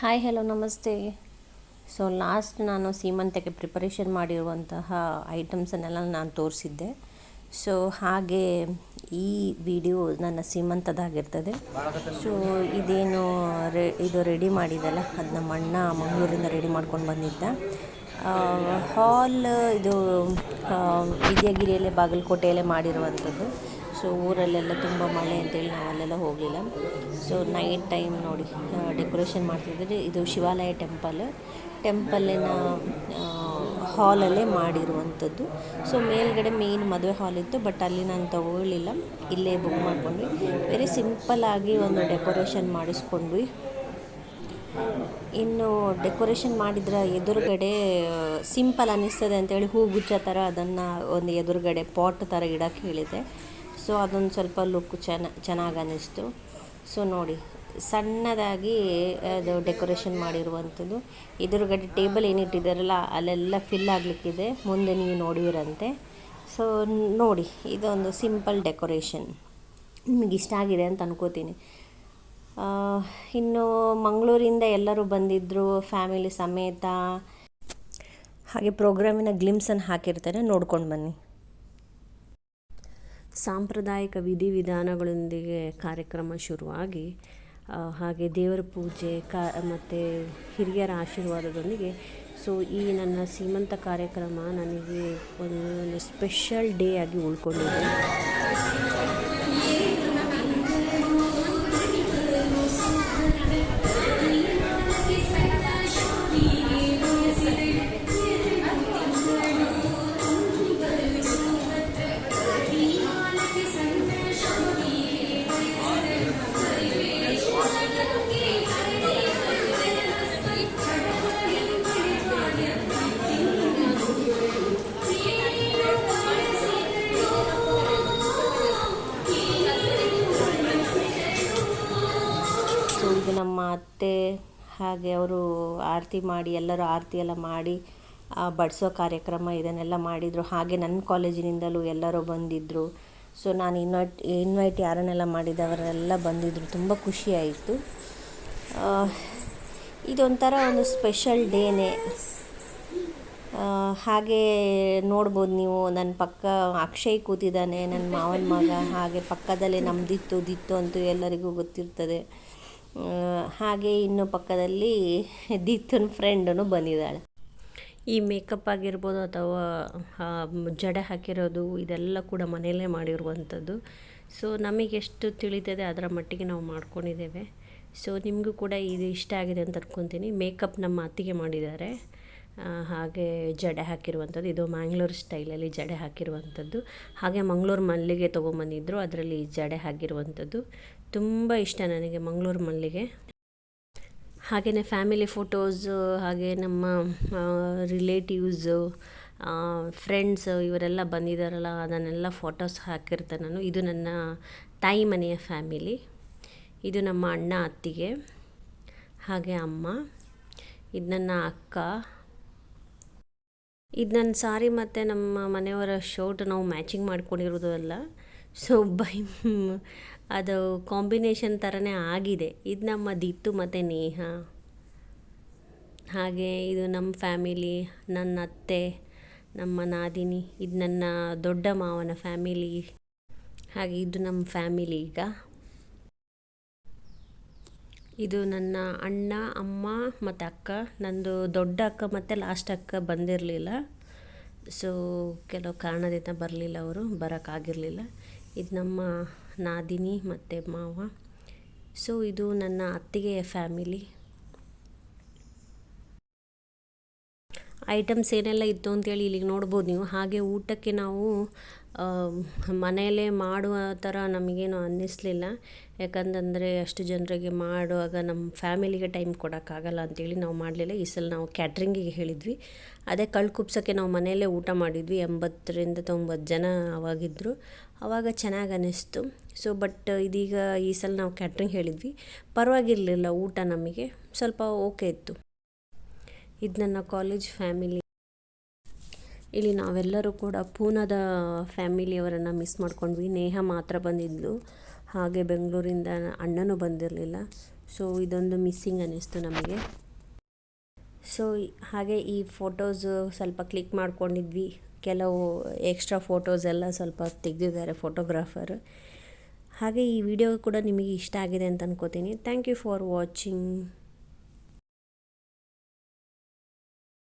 Hi hello ನಮಸ್ತೆ. So last ನಾನು ಸೀಮಂತಕ್ಕೆ ಪ್ರಿಪರೇಷನ್ ಮಾಡಿರುವಂತಹ ಐಟಮ್ಸನ್ನೆಲ್ಲ ನಾನು ತೋರಿಸಿದ್ದೆ. ಸೊ ಹಾಗೆ ಈ ವಿಡಿಯೋ ನನ್ನ ಸೀಮಂತದಾಗಿರ್ತದೆ. ಸೊ ಇದೇನು ರೆ ಇದು ರೆಡಿ ಮಾಡಿದ್ದಲ್ಲ ಅದು ನಮ್ಮ ಅಣ್ಣ ಮಂಗಳೂರಿಂದ ರೆಡಿ ಮಾಡ್ಕೊಂಡು ಬಂದಿದ್ದ. ಹಾಲ್ ಇದು ವಿದ್ಯಾಗಿರಿಯಲ್ಲೇ ಬಾಗಲಕೋಟೆಯಲ್ಲೇ ಮಾಡಿರುವಂಥದ್ದು. ಸೊ ಊರಲ್ಲೆಲ್ಲ ತುಂಬ ಮಳೆ ಅಂತೇಳಿ ನಾವು ಅಲ್ಲೆಲ್ಲ ಹೋಗಲಿಲ್ಲ. ಸೊ ನೈಟ್ ಟೈಮ್ ನೋಡಿ ಡೆಕೋರೇಷನ್ ಮಾಡ್ತಿದ್ದಾರೆ ಇದು ಶಿವಾಲಯ ಟೆಂಪಲ್ ಟೆಂಪಲ್ಲಿನ ಹಾಲಲ್ಲೇ ಮಾಡಿರುವಂಥದ್ದು. ಸೊ ಮೇಲ್ಗಡೆ ಮೇನ್ ಮದುವೆ ಹಾಲ್ ಇತ್ತು ಬಟ್ ಅಲ್ಲಿ ನಾನು ತಗೊಳ್ಳಿಲ್ಲ. ಇಲ್ಲೇ ಬುಕ್ ಮಾಡ್ಕೊಂಡ್ವಿ. ವೆರಿ ಸಿಂಪಲ್ಲಾಗಿ ಒಂದು ಡೆಕೋರೇಷನ್ ಮಾಡಿಸ್ಕೊಂಡ್ವಿ. ಇನ್ನು ಡೆಕೋರೇಷನ್ ಮಾಡಿದ್ರ ಎದುರುಗಡೆ ಸಿಂಪಲ್ ಅನ್ನಿಸ್ತದೆ ಅಂತೇಳಿ ಹೂಗುಚ್ಚ ಥರ ಅದನ್ನು ಒಂದು ಎದುರುಗಡೆ ಪಾಟ್ ಥರ ಇಡಕ್ಕೆ ಹೇಳಿದೆ ಸೊ ಅದೊಂದು ಸ್ವಲ್ಪ ಲುಕ್ ಚೆನ್ನ ಚೆನ್ನಾಗಿ ಅನ್ನಿಸ್ತು. ಸೊ ನೋಡಿ, ಸಣ್ಣದಾಗಿ ಅದು ಡೆಕೋರೇಷನ್ ಮಾಡಿರುವಂಥದ್ದು. ಎದುರುಗಡೆ ಟೇಬಲ್ ಏನಿಟ್ಟಿದ್ದಾರಲ್ಲ ಅಲ್ಲೆಲ್ಲ ಫಿಲ್ ಆಗಲಿಕ್ಕಿದೆ. ಮುಂದೆ ನೀವು ನೋಡಿರಂತೆ ಸೊ ನೋಡಿ, ಇದೊಂದು ಸಿಂಪಲ್ ಡೆಕೋರೇಷನ್ ನಿಮಗೆ ಇಷ್ಟ ಆಗಿದೆ ಅಂತ ಅನ್ಕೋತೀನಿ. ಇನ್ನು ಮಂಗಳೂರಿಂದ ಎಲ್ಲರೂ ಬಂದಿದ್ದರು ಫ್ಯಾಮಿಲಿ ಸಮೇತ. ಹಾಗೆ ಪ್ರೋಗ್ರಾಮಿನ ಗ್ಲಿಮ್ಸನ್ನು ಹಾಕಿರ್ತಾರೆ, ನೋಡ್ಕೊಂಡು ಬನ್ನಿ. ಸಾಂಪ್ರದಾಯಿಕ ವಿಧಿವಿಧಾನಗಳೊಂದಿಗೆ ಕಾರ್ಯಕ್ರಮ ಶುರುವಾಗಿ ಹಾಗೆ ದೇವರ ಪೂಜೆ, ಕಾ, ಮತ್ತು ಹಿರಿಯರ ಆಶೀರ್ವಾದದೊಂದಿಗೆ. ಸೊ ಈ ನನ್ನ ಸೀಮಂತ ಕಾರ್ಯಕ್ರಮ ನನಗೆ ಒಂದು ಸ್ಪೆಷಲ್ ಡೇ ಆಗಿ ಉಳ್ಕೊಂಡಿದೆ. ನಮ್ಮ ಅತ್ತೆ ಹಾಗೆ ಅವರು ಆರತಿ ಮಾಡಿ, ಎಲ್ಲರೂ ಆರತಿ ಎಲ್ಲ ಮಾಡಿ ಬಡಿಸೋ ಕಾರ್ಯಕ್ರಮ ಇದನ್ನೆಲ್ಲ ಮಾಡಿದರು. ಹಾಗೆ ನನ್ನ ಕಾಲೇಜಿನಿಂದಲೂ ಎಲ್ಲರೂ ಬಂದಿದ್ದರು ಸೊ ನಾನು ಇನ್ವೈಟ್ ಇನ್ವೈಟ್ ಯಾರನ್ನೆಲ್ಲ ಮಾಡಿದವರೆಲ್ಲ ಬಂದಿದ್ದರು ತುಂಬ ಖುಷಿಯಾಯಿತು ಆಯಿತು. ಇದೊಂಥರ ಒಂದು ಸ್ಪೆಷಲ್ ಡೇನೇ ಹಾಗೆ ನೋಡ್ಬೋದು ನೀವು. ನನ್ನ ಪಕ್ಕ ಅಕ್ಷಯ್ ಕೂತಿದ್ದಾನೆ, ನನ್ನ ಮಾವನ ಮಗ. ಹಾಗೆ ಪಕ್ಕದಲ್ಲೇ ನಮ್ಮದಿತ್ತು ದಿತ್ತು ಅಂತೂ ಎಲ್ಲರಿಗೂ ಗೊತ್ತಿರ್ತದೆ. ಹಾಗೆ ಇನ್ನು ಪಕ್ಕದಲ್ಲಿ ದೀತನ ಫ್ರೆಂಡನು ಬಂದಿದ್ದಾಳೆ. ಈ ಮೇಕಪ್ ಆಗಿರ್ಬೋದು ಅಥವಾ ಜಡೆ ಹಾಕಿರೋದು ಇದೆಲ್ಲ ಕೂಡ ಮನೆಯಲ್ಲೇ ಮಾಡಿರುವಂಥದ್ದು. ಸೊ ನಮಗೆ ಎಷ್ಟು ತಿಳಿತದೆ ಅದರ ಮಟ್ಟಿಗೆ ನಾವು ಮಾಡ್ಕೊಂಡಿದ್ದೇವೆ. ಸೊ ನಿಮಗೂ ಕೂಡ ಇದು ಇಷ್ಟ ಆಗಿದೆ ಅಂತ ಅನ್ಕೊತೀನಿ. ಮೇಕಪ್ ನಮ್ಮ ಅತ್ತಿಗೆ ಮಾಡಿದ್ದಾರೆ. ಹಾಗೆ ಜಡೆ ಹಾಕಿರುವಂಥದ್ದು. ಇದು ಮ್ಯಾಂಗ್ಳೂರ್ ಸ್ಟೈಲಲ್ಲಿ ಜಡೆ ಹಾಕಿರುವಂಥದ್ದು. ಹಾಗೆ ಮಂಗಳೂರು ಮಲ್ಲಿಗೆ ತೊಗೊಂಬಂದಿದ್ರು, ಅದರಲ್ಲಿ ಜಡೆ ಹಾಕಿರುವಂಥದ್ದು. ತುಂಬ ಇಷ್ಟ ನನಗೆ ಮಂಗಳೂರು ಮಲ್ಲಿಗೆ. ಹಾಗೆಯೇ ಫ್ಯಾಮಿಲಿ ಫೋಟೋಸು, ಹಾಗೆ ನಮ್ಮ ರಿಲೇಟಿವ್ಸು ಫ್ರೆಂಡ್ಸ್ ಇವರೆಲ್ಲ ಬಂದಿದ್ದಾರಲ್ಲ, ಅದನ್ನೆಲ್ಲ ಫೋಟೋಸ್ ಹಾಕಿರ್ತೆ ನಾನು. ಇದು ನನ್ನ ತಾಯಿ ಮನೆಯ ಫ್ಯಾಮಿಲಿ. ಇದು ನಮ್ಮ ಅಣ್ಣ, ಅತ್ತಿಗೆ. ಹಾಗೆ ಅಮ್ಮ. ಇದು ನನ್ನ ಅಕ್ಕ. ಇದು ನನ್ನ ಸಾರಿ ಮತ್ತು ನಮ್ಮ ಮನೆಯವರ ಶರ್ಟ್ ನಾವು ಮ್ಯಾಚಿಂಗ್ ಮಾಡ್ಕೊಂಡಿರೋದು ಅಲ್ಲ. ಸೊ ಬೈ ಅದು ಕಾಂಬಿನೇಷನ್ ಥರನೇ ಆಗಿದೆ. ಇದು ನಮ್ಮ ದಿತ್ತು ಮತ್ತು ನೇಹ. ಹಾಗೆ ಇದು ನಮ್ಮ ಫ್ಯಾಮಿಲಿ, ನನ್ನ ಅತ್ತೆ, ನಮ್ಮ ನಾದಿನಿ, ಇದು ನನ್ನ ದೊಡ್ಡ ಮಾವನ ಫ್ಯಾಮಿಲಿ. ಹಾಗೆ ಇದು ನಮ್ಮ ಫ್ಯಾಮಿಲಿ ಈಗ. ಇದು ನನ್ನ ಅಣ್ಣ, ಅಮ್ಮ ಮತ್ತು ಅಕ್ಕ. ನಂದು ದೊಡ್ಡ ಅಕ್ಕ ಮತ್ತು ಲಾಸ್ಟ್ ಅಕ್ಕ ಬಂದಿರಲಿಲ್ಲ. ಸೊ ಕೆಲವು ಕಾರಣದಿಂದ ಬರಲಿಲ್ಲ ಅವರು ಬರೋಕ್ಕಾಗಿರಲಿಲ್ಲ ಇದು ನಮ್ಮ ನಾದಿನಿ ಮತ್ತು ಮಾವ. ಸೊ ಇದು ನನ್ನ ಅತ್ತಿಗೆಯ ಫ್ಯಾಮಿಲಿ ಐಟಮ್ಸ್ ಏನೆಲ್ಲ ಇತ್ತು ಅಂತೇಳಿ ಇಲ್ಲಿಗೆ ನೋಡ್ಬೋದು ನೀವು. ಹಾಗೆ ಊಟಕ್ಕೆ ನಾವು ಮನೆಯಲ್ಲೇ ಮಾಡುವ ಥರ ನಮಗೇನು ಅನ್ನಿಸ್ಲಿಲ್ಲ. ಯಾಕಂತಂದರೆ ಅಷ್ಟು ಜನರಿಗೆ ಮಾಡುವಾಗ ನಮ್ಮ ಫ್ಯಾಮಿಲಿಗೆ ಟೈಮ್ ಕೊಡೋಕ್ಕಾಗಲ್ಲ ಅಂತೇಳಿ ನಾವು ಮಾಡಲಿಲ್ಲ. ಈ ಸಲ ನಾವು ಕ್ಯಾಟ್ರಿಂಗಿಗೆ ಹೇಳಿದ್ವಿ. ಅದೇ ಕಳ್ಕುಪ್ಸಕ್ಕೆ ನಾವು ಮನೆಯಲ್ಲೇ ಊಟ ಮಾಡಿದ್ವಿ. ಎಂಬತ್ತರಿಂದ ತೊಂಬತ್ತು ಜನ ಅವಾಗಿದ್ದರು ಆವಾಗ ಚೆನ್ನಾಗಿ ಅನ್ನಿಸ್ತು. ಸೊ ಬಟ್ ಇದೀಗ ಈ ಸಲ ನಾವು ಕ್ಯಾಟ್ರಿಂಗ್ ಹೇಳಿದ್ವಿ. ಪರವಾಗಿರಲಿಲ್ಲ ಊಟ ನಮಗೆ. ಸ್ವಲ್ಪ ಓಕೆ ಇತ್ತು. ಇದು ನನ್ನ ಕಾಲೇಜ್ ಫ್ಯಾಮಿಲಿ ಇಲ್ಲಿ ನಾವೆಲ್ಲರೂ ಕೂಡ ಪೂನಾದ ಫ್ಯಾಮಿಲಿಯವರನ್ನು ಮಿಸ್ ಮಾಡ್ಕೊಂಡ್ವಿ. ನೇಹ ಮಾತ್ರ ಬಂದಿದ್ಲು. ಹಾಗೆ ಬೆಂಗಳೂರಿಂದ ಅಣ್ಣನೂ ಬಂದಿರಲಿಲ್ಲ. ಸೊ ಇದೊಂದು ಮಿಸ್ಸಿಂಗ್ ಅನ್ನಿಸ್ತು ನಮಗೆ. ಸೊ ಹಾಗೆ ಈ ಫೋಟೋಸು ಸ್ವಲ್ಪ ಕ್ಲಿಕ್ ಮಾಡ್ಕೊಂಡಿದ್ವಿ. ಕೆಲವು ಎಕ್ಸ್ಟ್ರಾ ಫೋಟೋಸ್ ಎಲ್ಲ ಸ್ವಲ್ಪ ತೆಗೆದಿದ್ದಾರೆ ಫೋಟೋಗ್ರಾಫರ್ ಹಾಗೆ ಈ ವಿಡಿಯೋ ಕೂಡ ನಿಮಗೆ ಇಷ್ಟ ಆಗಿದೆ ಅಂತ ಅನ್ಕೋತೀನಿ. Thank you for watching